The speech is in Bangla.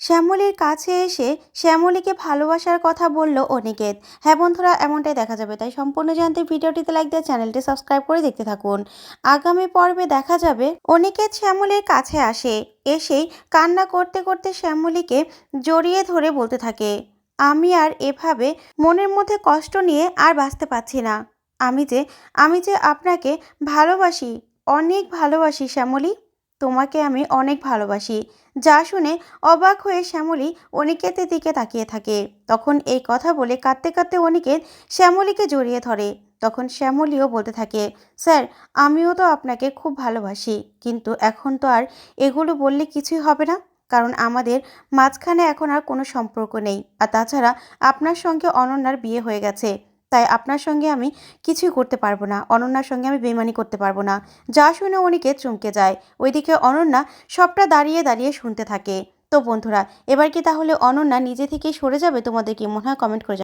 শ্যামলীর কাছে এসে শ্যামলীকে ভালোবাসার কথা বলল অনিকেত। হ্যাঁ বন্ধুরা, এমনটাই দেখা যাবে। তাই সম্পূর্ণ জানতে ভিডিওটিতে লাইক দিয়ে চ্যানেলটি সাবস্ক্রাইব করে দেখতে থাকুন। আগামী পর্বে দেখা যাবে অনিকেত শ্যামলীর কাছে আসে। এসেই কান্না করতে করতে শ্যামলীকে জড়িয়ে ধরে বলতে থাকে, আমি আর এভাবে মনের মধ্যে কষ্ট নিয়ে আর বাঁচতে পারছি না। আমি যে আমি যে আপনাকে ভালোবাসি, অনেক ভালোবাসি শ্যামলী। তোমাকে আমি অনেক ভালোবাসি। যা শুনে অবাক হয়ে শ্যামলী অনিকেতের দিকে তাকিয়ে থাকে। তখন এই কথা বলে কাঁদতে কাঁদতে অনিকেত শ্যামলীকে জড়িয়ে ধরে। তখন শ্যামলীও বলতে থাকে, স্যার, আমিও তো আপনাকে খুব ভালোবাসি। কিন্তু এখন তো আর এগুলো বললে কিছুই হবে না। কারণ আমাদের মাঝখানে এখন আর কোনো সম্পর্ক নেই। আর তাছাড়া আপনার সঙ্গে অনন্যার বিয়ে হয়ে গেছে। তাই আপনার সঙ্গে আমি কিছুই করতে পারব না, অনন্যার সঙ্গে আমি বেমানি করতে পারব না। যা শুনে অনেকে চমকে যায়। ওইদিকে অনন্যা সবটা দাঁড়িয়ে দাঁড়িয়ে শুনতে থাকে। তো বন্ধুরা, এবার কি তাহলে অনন্যা নিজে থেকেই সরে যাবে? তোমাদের কি মনে হয়? কমেন্ট করে।